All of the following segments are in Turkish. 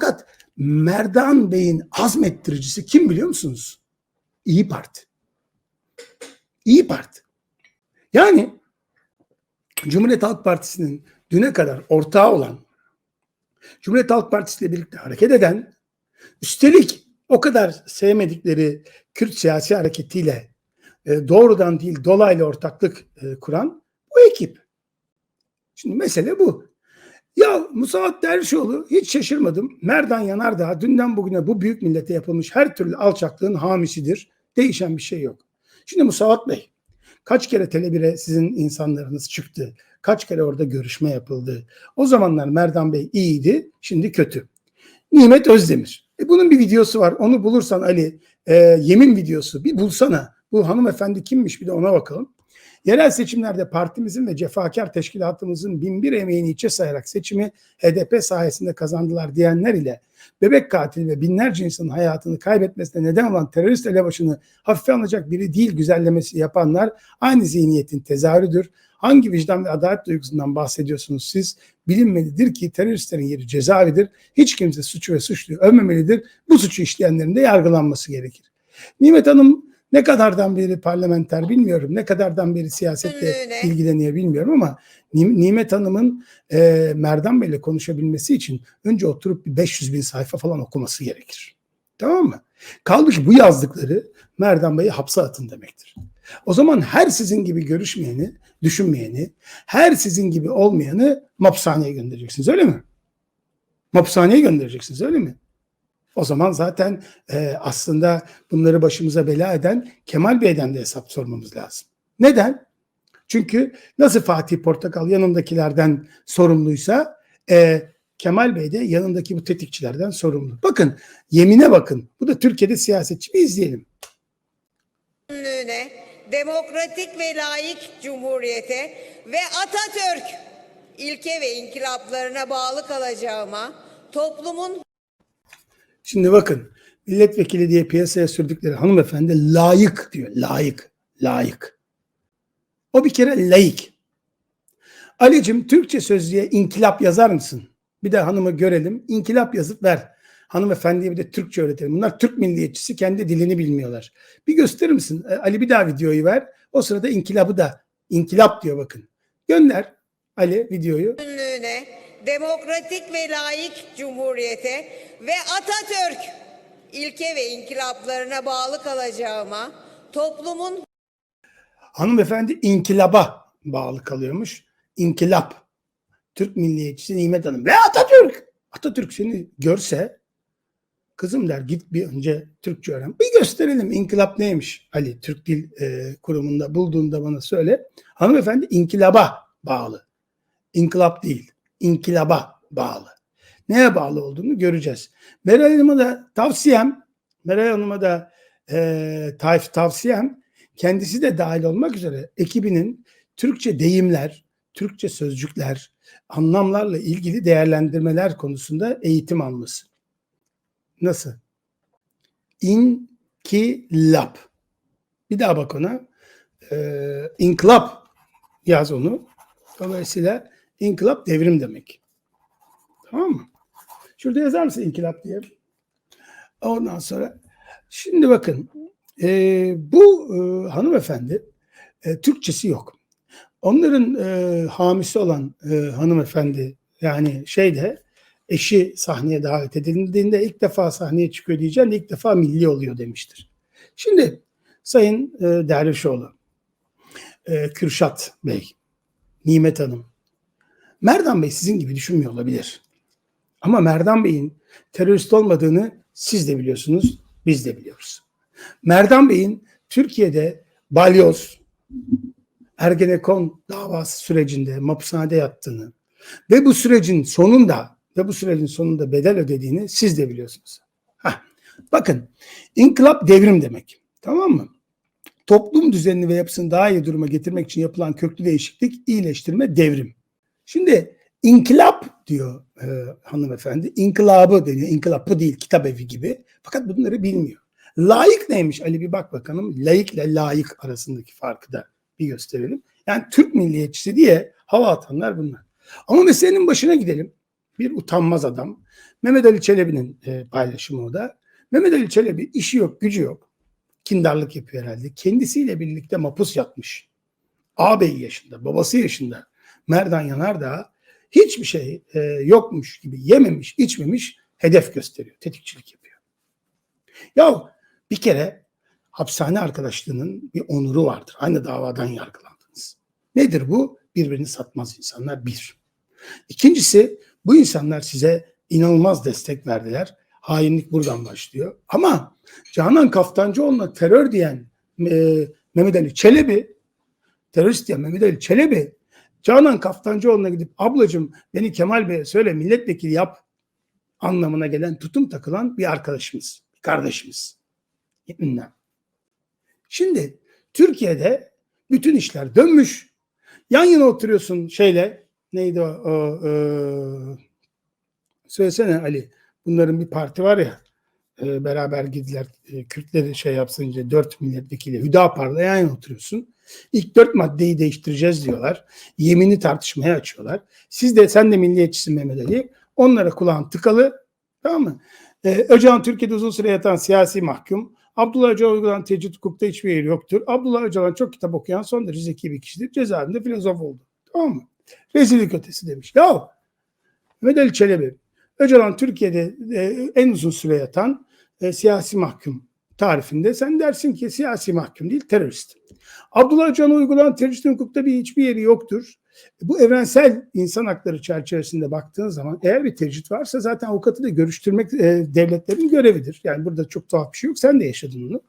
Fakat Merdan Bey'in azmettiricisi kim biliyor musunuz? İyi Parti. İyi Parti. Yani Cumhuriyet Halk Partisi'nin düne kadar ortağı olan Cumhuriyet Halk Partisi ile birlikte hareket eden üstelik o kadar sevmedikleri Kürt siyasi hareketiyle e, doğrudan değil dolaylı ortaklık e, kuran bu ekip. Şimdi mesele bu. Ya Musavat Dervişoğlu hiç şaşırmadım. Merdan Yanardağ dünden bugüne bu büyük millete yapılmış her türlü alçaklığın hamisidir. Değişen bir şey yok. Şimdi Musavat Bey kaç kere Tele1'e sizin insanlarınız çıktı? Kaç kere orada görüşme yapıldı? O zamanlar Merdan Bey iyiydi, şimdi kötü. Nimet Özdemir. E bunun bir videosu var. Onu bulursan Ali, e, yemin videosu bir bulsana. Bu hanımefendi kimmiş bir de ona bakalım. Yerel seçimlerde partimizin ve cefakar teşkilatımızın binbir emeğini içe sayarak seçimi HDP sayesinde kazandılar diyenler ile bebek katili ve binlerce insanın hayatını kaybetmesine neden olan terörist elebaşını hafife alınacak biri değil güzellemesi yapanlar aynı zihniyetin tezahürüdür. Hangi vicdan ve adalet duygusundan bahsediyorsunuz siz? Bilinmelidir ki teröristlerin yeri cezaevidir. Hiç kimse suçu ve suçluyu övmemelidir. Bu suçu işleyenlerin de yargılanması gerekir. Nimet Hanım ne kadardan beri parlamenter bilmiyorum. Ne kadardan beri siyasetle ilgileniyor bilmiyorum ama Nim- Nimet Hanım'ın e, Merdan Bey'le konuşabilmesi için önce oturup bir 500 bin sayfa falan okuması gerekir. Tamam mı? Kaldı ki bu yazdıkları Merdan Bey'i hapse atın demektir. O zaman her sizin gibi görüşmeyeni, düşünmeyeni, her sizin gibi olmayanı mapushaneye göndereceksiniz öyle mi? Mapushaneye göndereceksiniz öyle mi? O zaman zaten e, aslında bunları başımıza bela eden Kemal Bey'den de hesap sormamız lazım. Neden? Çünkü nasıl Fatih Portakal yanındakilerden sorumluysa e, Kemal Bey de yanındaki bu tetikçilerden sorumlu. Bakın yemine bakın. Bu da Türkiye'de siyasetçi bir izleyelim. demokratik ve layık cumhuriyete ve Atatürk ilke ve inkılaplarına bağlı kalacağıma, toplumun Şimdi bakın milletvekili diye piyasaya sürdükleri hanımefendi layık diyor. Layık. Layık. O bir kere layık. Ali'cim Türkçe sözlüğe inkılap yazar mısın? Bir de hanımı görelim. İnkılap yazıp ver. Hanımefendiye bir de Türkçe öğretelim. Bunlar Türk milliyetçisi kendi dilini bilmiyorlar. Bir gösterir misin? E, Ali bir daha videoyu ver. O sırada inkılabı da inkılap diyor bakın. Gönder Ali videoyu. demokratik ve layık cumhuriyete ve Atatürk ilke ve inkılaplarına bağlı kalacağıma, toplumun Hanımefendi inkılaba bağlı kalıyormuş. İnkılap. Türk milliyetçisi Nimet Hanım ve Atatürk. Atatürk seni görse kızım der git bir önce Türkçe öğren. Bir gösterelim inkılap neymiş Ali Türk Dil e, Kurumu'nda bulduğunda bana söyle. Hanımefendi inkılaba bağlı. İnkılap değil. inkılaba bağlı. Neye bağlı olduğunu göreceğiz. Meral Hanım'a da tavsiyem Meral Hanım'a da e, tayf tavsiyem kendisi de dahil olmak üzere ekibinin Türkçe deyimler, Türkçe sözcükler, anlamlarla ilgili değerlendirmeler konusunda eğitim alması. Nasıl? İnkılap. Bir daha bak ona. Ee, inkılap yaz onu. Dolayısıyla inkılap devrim demek. Tamam mı? Şurada yazar mısın inkılap diye? Ondan sonra şimdi bakın e, bu e, hanımefendi e, Türkçesi yok. Onların e, hamisi olan e, hanımefendi yani şeyde eşi sahneye davet edildiğinde ilk defa sahneye çıkıyor diyeceğim ilk defa milli oluyor demiştir. Şimdi Sayın e, Dervişoğlu, e, Kürşat Bey, Nimet Hanım, Merdan Bey sizin gibi düşünmüyor olabilir. Ama Merdan Bey'in terörist olmadığını siz de biliyorsunuz, biz de biliyoruz. Merdan Bey'in Türkiye'de balyoz, Ergenekon davası sürecinde mapushanede yattığını ve bu sürecin sonunda ve bu sürecin sonunda bedel ödediğini siz de biliyorsunuz. Heh, bakın inkılap devrim demek. Tamam mı? Toplum düzenini ve yapısını daha iyi duruma getirmek için yapılan köklü değişiklik, iyileştirme, devrim. Şimdi inkılap diyor e, hanımefendi. İnkılabı deniyor. İnkılapı değil, kitap evi gibi. Fakat bunları bilmiyor. Layık neymiş Ali bir bak bakalım. Layık ile layık arasındaki farkı da bir gösterelim. Yani Türk milliyetçisi diye hava atanlar bunlar. Ama meselenin başına gidelim. bir utanmaz adam. Mehmet Ali Çelebi'nin e, paylaşımı o da. Mehmet Ali Çelebi işi yok, gücü yok. Kindarlık yapıyor herhalde. Kendisiyle birlikte mapus yatmış. Ağabeyi yaşında, babası yaşında. Merdan Yanardağ hiçbir şey e, yokmuş gibi yememiş, içmemiş, hedef gösteriyor, tetikçilik yapıyor. Ya bir kere hapishane arkadaşlığının bir onuru vardır. Aynı davadan yargılandınız. Nedir bu? Birbirini satmaz insanlar bir. İkincisi bu insanlar size inanılmaz destek verdiler. Hainlik buradan başlıyor. Ama Canan Kaftancıoğlu'na terör diyen e, Mehmet Ali Çelebi, terörist diyen Mehmet Ali Çelebi, Canan Kaftancıoğlu'na gidip ablacığım beni Kemal Bey'e söyle milletvekili yap anlamına gelen tutum takılan bir arkadaşımız, kardeşimiz. Ünlem. Şimdi Türkiye'de bütün işler dönmüş. Yan yana oturuyorsun şeyle neydi o, o e, söylesene Ali bunların bir parti var ya e, beraber gidiler e, Kürtleri şey yapsınca dört milletvekili Hüdapar'la yan yana oturuyorsun. İlk dört maddeyi değiştireceğiz diyorlar. Yemini tartışmaya açıyorlar. Siz de sen de milliyetçisin Mehmet Ali. Onlara kulağın tıkalı. Tamam mı? Ee, Öcalan Türkiye'de uzun süre yatan siyasi mahkum. Abdullah Öcalan uygulanan tecrit hukukta hiçbir yeri yoktur. Abdullah Öcalan çok kitap okuyan son derece zeki bir kişidir. Cezaevinde filozof oldu. Tamam mı? Rezillik ötesi demiş. Ya Mehmet Ali Çelebi Öcalan Türkiye'de e, en uzun süre yatan e, siyasi mahkum tarifinde sen dersin ki siyasi mahkum değil terörist. Abdullah Öcalan'a uygulanan terörist hukukta bir hiçbir yeri yoktur. Bu evrensel insan hakları çerçevesinde baktığın zaman eğer bir tecrit varsa zaten avukatı da görüştürmek e, devletlerin görevidir. Yani burada çok tuhaf bir şey yok. Sen de yaşadın onu.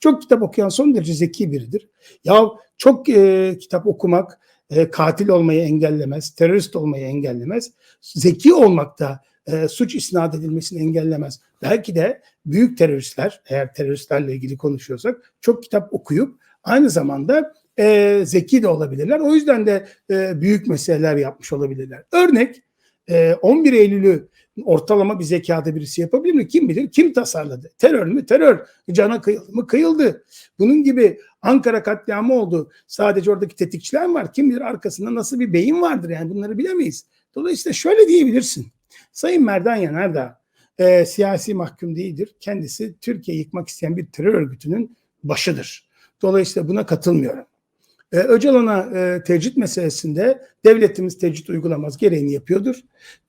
Çok kitap okuyan son derece zeki biridir. Ya çok e, kitap okumak e, katil olmayı engellemez, terörist olmayı engellemez. Zeki olmak da e, suç isnat edilmesini engellemez. Belki de büyük teröristler, eğer teröristlerle ilgili konuşuyorsak, çok kitap okuyup aynı zamanda e, zeki de olabilirler. O yüzden de e, büyük meseleler yapmış olabilirler. Örnek e, 11 Eylül'ü ortalama bir zekada birisi yapabilir mi? Kim bilir? Kim tasarladı? Terör mü? Terör. Cana kıyıldı mı? Kıyıldı. Bunun gibi Ankara katliamı oldu. Sadece oradaki tetikçiler var? Kim bilir arkasında nasıl bir beyin vardır yani bunları bilemeyiz. Dolayısıyla şöyle diyebilirsin. Sayın Merdan Yanardağ e, siyasi mahkum değildir. Kendisi Türkiye yıkmak isteyen bir terör örgütünün başıdır. Dolayısıyla buna katılmıyorum. E, Öcalan'a e, tecrit meselesinde devletimiz tecrit uygulamaz gereğini yapıyordur.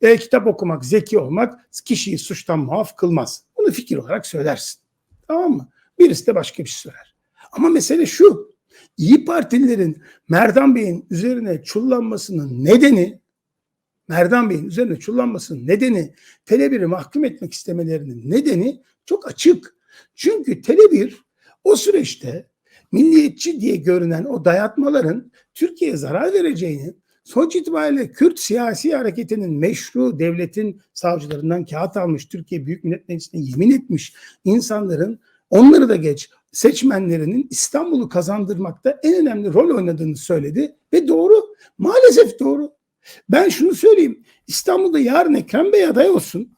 E, kitap okumak, zeki olmak kişiyi suçtan muaf kılmaz. Bunu fikir olarak söylersin. Tamam mı? Birisi de başka bir şey söyler. Ama mesele şu. İyi Partililerin Merdan Bey'in üzerine çullanmasının nedeni Merdan Bey'in üzerine çullanmasının nedeni Tele1'i mahkum etmek istemelerinin nedeni çok açık. Çünkü Tele1 o süreçte milliyetçi diye görünen o dayatmaların Türkiye'ye zarar vereceğini, sonuç itibariyle Kürt siyasi hareketinin meşru devletin savcılarından kağıt almış, Türkiye Büyük Millet Meclisi'ne yemin etmiş insanların onları da geç seçmenlerinin İstanbul'u kazandırmakta en önemli rol oynadığını söyledi ve doğru. Maalesef doğru. Ben şunu söyleyeyim. İstanbul'da yarın Ekrem Bey aday olsun.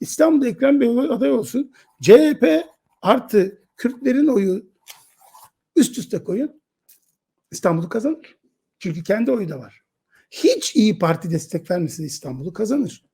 İstanbul'da Ekrem Bey aday olsun. CHP artı Kürtlerin oyu üst üste koyun. İstanbul'u kazanır. Çünkü kendi oyu da var. Hiç iyi Parti destek vermese İstanbul'u kazanır.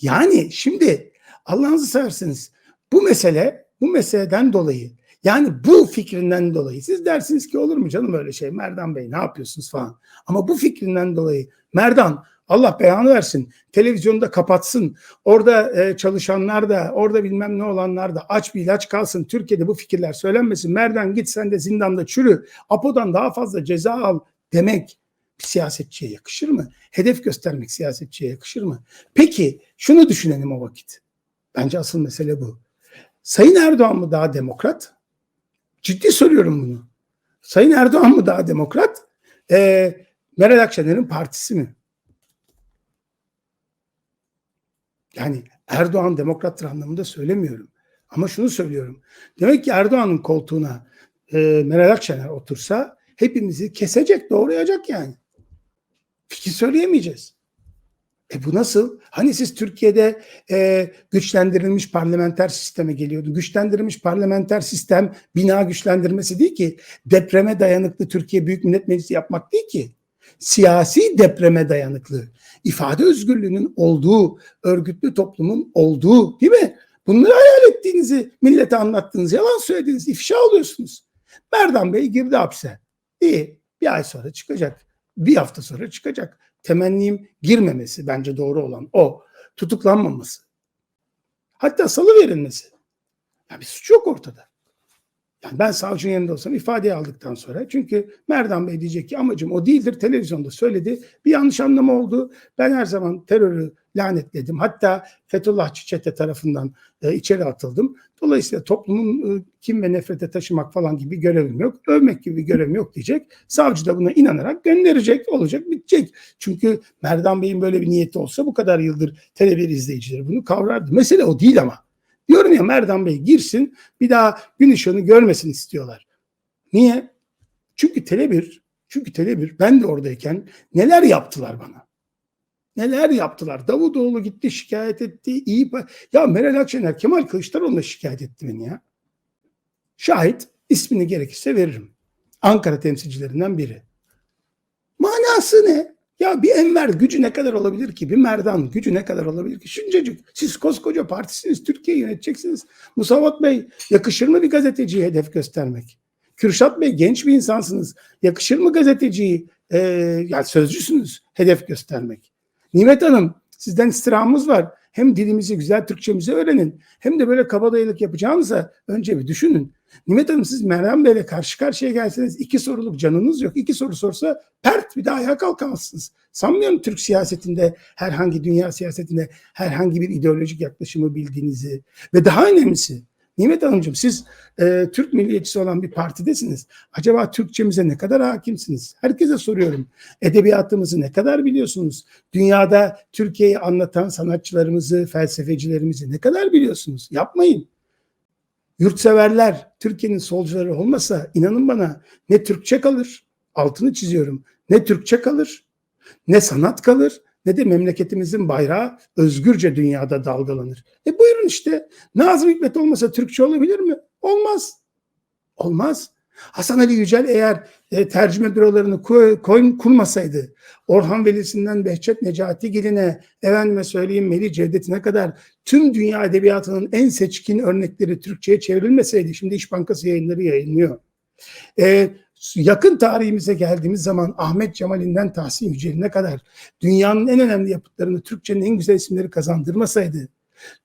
Yani şimdi Allah'ınızı seversiniz bu mesele bu meseleden dolayı yani bu fikrinden dolayı siz dersiniz ki olur mu canım öyle şey Merdan Bey ne yapıyorsunuz falan. Ama bu fikrinden dolayı Merdan Allah beyanı versin. Televizyonda kapatsın. Orada e, çalışanlar da, orada bilmem ne olanlar da aç bir ilaç kalsın. Türkiye'de bu fikirler söylenmesin. Merdan git sen de zindanda çürü. Apo'dan daha fazla ceza al demek bir siyasetçiye yakışır mı? Hedef göstermek siyasetçiye yakışır mı? Peki şunu düşünelim o vakit. Bence asıl mesele bu. Sayın Erdoğan mı daha demokrat? Ciddi soruyorum bunu. Sayın Erdoğan mı daha demokrat? Ee, Meral Akşener'in partisi mi? Yani Erdoğan demokrattır anlamında söylemiyorum. Ama şunu söylüyorum. Demek ki Erdoğan'ın koltuğuna e, Meral Akşener otursa hepimizi kesecek, doğrayacak yani. Fikir söyleyemeyeceğiz. E bu nasıl? Hani siz Türkiye'de e, güçlendirilmiş parlamenter sisteme geliyordu. Güçlendirilmiş parlamenter sistem bina güçlendirmesi değil ki. Depreme dayanıklı Türkiye Büyük Millet Meclisi yapmak değil ki. siyasi depreme dayanıklı, ifade özgürlüğünün olduğu, örgütlü toplumun olduğu değil mi? Bunları hayal ettiğinizi, millete anlattığınız, yalan söylediğiniz ifşa oluyorsunuz. Merdan Bey girdi hapse. İyi, bir ay sonra çıkacak. Bir hafta sonra çıkacak. Temennim girmemesi bence doğru olan o. Tutuklanmaması. Hatta salı verilmesi. Ya bir suç yok ortada. Yani ben savcının yanında olsam ifadeyi aldıktan sonra çünkü Merdan Bey diyecek ki amacım o değildir televizyonda söyledi. Bir yanlış anlama oldu. Ben her zaman terörü lanetledim. Hatta Fethullahçı çete tarafından e, içeri atıldım. Dolayısıyla toplumun e, kim ve nefrete taşımak falan gibi görevim yok. Övmek gibi bir görevim yok diyecek. Savcı da buna inanarak gönderecek. Olacak bitecek. Çünkü Merdan Bey'in böyle bir niyeti olsa bu kadar yıldır Tele1 izleyicileri bunu kavrardı. Mesele o değil ama. Ya Merdan Bey girsin bir daha gün ışığını görmesin istiyorlar. Niye? Çünkü Tele1, çünkü Tele1 ben de oradayken neler yaptılar bana. Neler yaptılar. Davutoğlu gitti şikayet etti. İyi ya Meral Akşener Kemal Kılıçdaroğlu'na şikayet etti beni ya. Şahit ismini gerekirse veririm. Ankara temsilcilerinden biri. Manası ne? Ya bir Enver gücü ne kadar olabilir ki? Bir Merdan gücü ne kadar olabilir ki? Şuncacık siz koskoca partisiniz, Türkiye'yi yöneteceksiniz. Musavat Bey yakışır mı bir gazeteciye hedef göstermek? Kürşat Bey genç bir insansınız. Yakışır mı gazeteciyi, e, yani sözcüsünüz, hedef göstermek? Nimet Hanım sizden istirhamımız var. Hem dilimizi güzel Türkçemizi öğrenin. Hem de böyle kabadayılık yapacağınıza önce bir düşünün. Nimet Hanım siz Meryem Bey'le karşı karşıya gelseniz iki soruluk canınız yok. İki soru sorsa pert bir daha ayağa kalkamazsınız. Sanmıyorum Türk siyasetinde herhangi dünya siyasetinde herhangi bir ideolojik yaklaşımı bildiğinizi ve daha önemlisi Nimet Hanımcığım siz e, Türk milliyetçisi olan bir partidesiniz. Acaba Türkçemize ne kadar hakimsiniz? Herkese soruyorum. Edebiyatımızı ne kadar biliyorsunuz? Dünyada Türkiye'yi anlatan sanatçılarımızı, felsefecilerimizi ne kadar biliyorsunuz? Yapmayın. Yurtseverler, Türkiye'nin solcuları olmasa inanın bana ne Türkçe kalır, altını çiziyorum, ne Türkçe kalır, ne sanat kalır, ne de memleketimizin bayrağı özgürce dünyada dalgalanır. E buyurun işte, Nazım Hikmet olmasa Türkçe olabilir mi? Olmaz. Olmaz. Hasan Ali Yücel eğer e, tercüme bürolarını koy, kurmasaydı, Orhan Velisi'nden Behçet Necati Gelin'e, efendime söyleyeyim Melih Cevdet'ine kadar tüm dünya edebiyatının en seçkin örnekleri Türkçe'ye çevrilmeseydi, şimdi İş Bankası yayınları yayınlıyor. E, yakın tarihimize geldiğimiz zaman Ahmet Cemal'inden Tahsin Yücel'ine kadar dünyanın en önemli yapıtlarını Türkçenin en güzel isimleri kazandırmasaydı,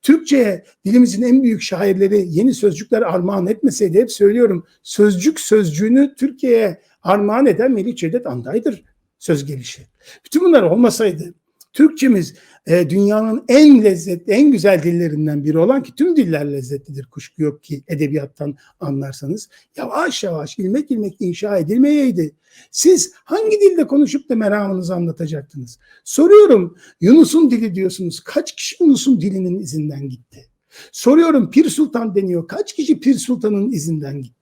Türkçe'ye dilimizin en büyük şairleri yeni sözcükler armağan etmeseydi hep söylüyorum sözcük sözcüğünü Türkiye'ye armağan eden Melih Cevdet Anday'dır söz gelişi. Bütün bunlar olmasaydı Türkçemiz e, dünyanın en lezzetli, en güzel dillerinden biri olan ki tüm diller lezzetlidir kuşku yok ki edebiyattan anlarsanız. Yavaş yavaş ilmek ilmek inşa edilmeyeydi. Siz hangi dilde konuşup da meramınızı anlatacaktınız? Soruyorum Yunus'un dili diyorsunuz. Kaç kişi Yunus'un dilinin izinden gitti? Soruyorum Pir Sultan deniyor. Kaç kişi Pir Sultan'ın izinden gitti?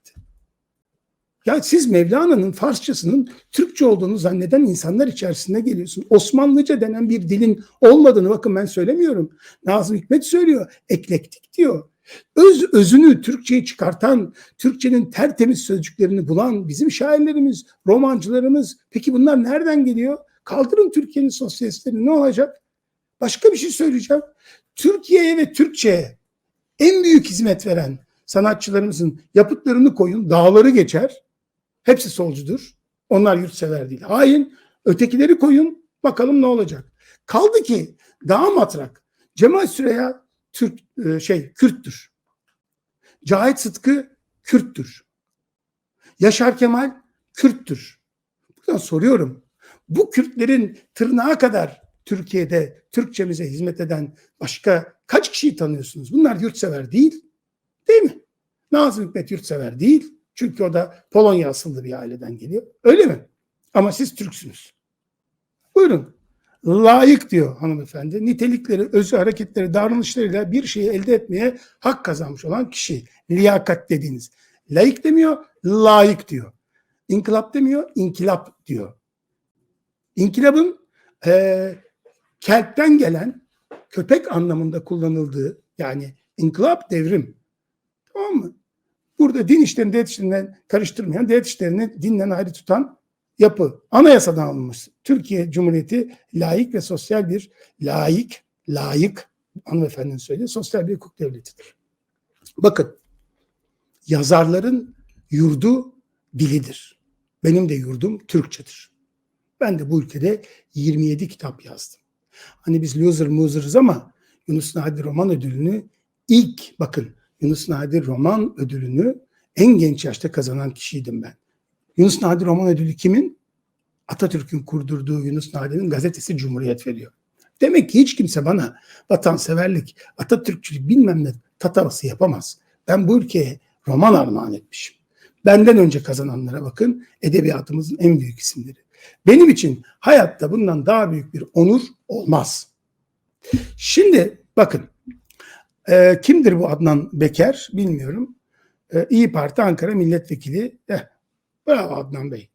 Ya siz Mevlana'nın Farsçasının Türkçe olduğunu zanneden insanlar içerisinde geliyorsun. Osmanlıca denen bir dilin olmadığını bakın ben söylemiyorum. Nazım Hikmet söylüyor. Eklektik diyor. Öz özünü Türkçe'yi çıkartan, Türkçenin tertemiz sözcüklerini bulan bizim şairlerimiz, romancılarımız. Peki bunlar nereden geliyor? Kaldırın Türkiye'nin sosyalistlerini ne olacak? Başka bir şey söyleyeceğim. Türkiye'ye ve Türkçe'ye en büyük hizmet veren sanatçılarımızın yapıtlarını koyun, dağları geçer. Hepsi solcudur. Onlar yurtsever değil. Hain. Ötekileri koyun. Bakalım ne olacak. Kaldı ki daha matrak. Cemal Süreya Türk e, şey Kürttür. Cahit Sıtkı Kürttür. Yaşar Kemal Kürttür. Buradan soruyorum. Bu Kürtlerin tırnağa kadar Türkiye'de Türkçemize hizmet eden başka kaç kişiyi tanıyorsunuz? Bunlar yurtsever değil. Değil mi? Nazım Hikmet yurtsever değil. Çünkü o da Polonya asıllı bir aileden geliyor. Öyle mi? Ama siz Türksünüz. Buyurun. Layık diyor hanımefendi. Nitelikleri, özü hareketleri, davranışlarıyla bir şeyi elde etmeye hak kazanmış olan kişi. Liyakat dediğiniz. Layık demiyor, layık diyor. İnkılap demiyor, inkılap diyor. İnkılabın e, kelpten gelen köpek anlamında kullanıldığı yani inkılap devrim. Tamam mı? Burada din işlerini devlet işlerinden karıştırmayan, devlet işlerini dinden ayrı tutan yapı anayasadan alınmış. Türkiye Cumhuriyeti layık ve sosyal bir layık, layık hanımefendinin söylediği sosyal bir hukuk devletidir. Bakın yazarların yurdu dilidir. Benim de yurdum Türkçedir. Ben de bu ülkede 27 kitap yazdım. Hani biz loser muzer'ız ama Yunus Nadir Roman Ödülünü ilk bakın Yunus Nadir Roman Ödülünü en genç yaşta kazanan kişiydim ben. Yunus Nadir Roman Ödülü kimin? Atatürk'ün kurdurduğu Yunus Nadir'in gazetesi Cumhuriyet veriyor. Demek ki hiç kimse bana vatanseverlik, Atatürkçülük bilmem ne tatavası yapamaz. Ben bu ülkeye roman armağan etmişim. Benden önce kazananlara bakın edebiyatımızın en büyük isimleri. Benim için hayatta bundan daha büyük bir onur olmaz. Şimdi bakın e, kimdir bu Adnan Beker bilmiyorum. E, İyi Parti Ankara Milletvekili. Eh, bravo Adnan Bey.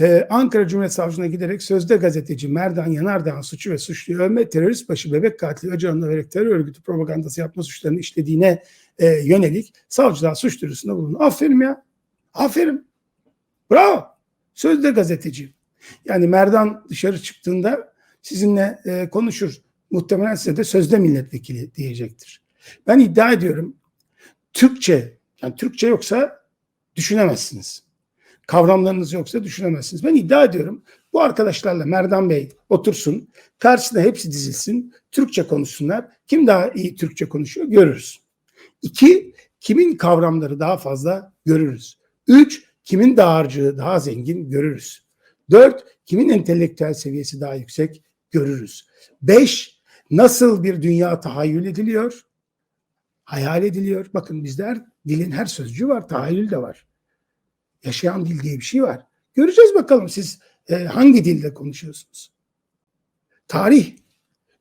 Ee, Ankara Cumhuriyet Savcılığına giderek sözde gazeteci Merdan Yanardağ'ın suçu ve suçluyu övme, terörist başı bebek katili Öcalan'la vererek terör örgütü propagandası yapma suçlarını işlediğine e, yönelik savcılığa suç duyurusunda bulundu. Aferin ya. Aferin. Bravo. Sözde gazeteci. Yani Merdan dışarı çıktığında sizinle e, konuşur. Muhtemelen size de sözde milletvekili diyecektir. Ben iddia ediyorum Türkçe, yani Türkçe yoksa düşünemezsiniz kavramlarınız yoksa düşünemezsiniz. Ben iddia ediyorum bu arkadaşlarla Merdan Bey otursun, karşısına hepsi dizilsin, Türkçe konuşsunlar. Kim daha iyi Türkçe konuşuyor görürüz. İki, kimin kavramları daha fazla görürüz. Üç, kimin dağarcığı daha zengin görürüz. Dört, kimin entelektüel seviyesi daha yüksek görürüz. Beş, nasıl bir dünya tahayyül ediliyor? Hayal ediliyor. Bakın bizde her, dilin her sözcüğü var, tahayyül de var. Yaşayan dil diye bir şey var. Göreceğiz bakalım siz e, hangi dilde konuşuyorsunuz. Tarih,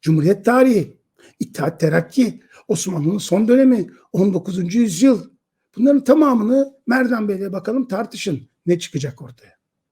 Cumhuriyet tarihi, İttihat Terakki, Osmanlı'nın son dönemi, 19. yüzyıl. Bunların tamamını Merdan Bey'le bakalım tartışın. Ne çıkacak ortaya?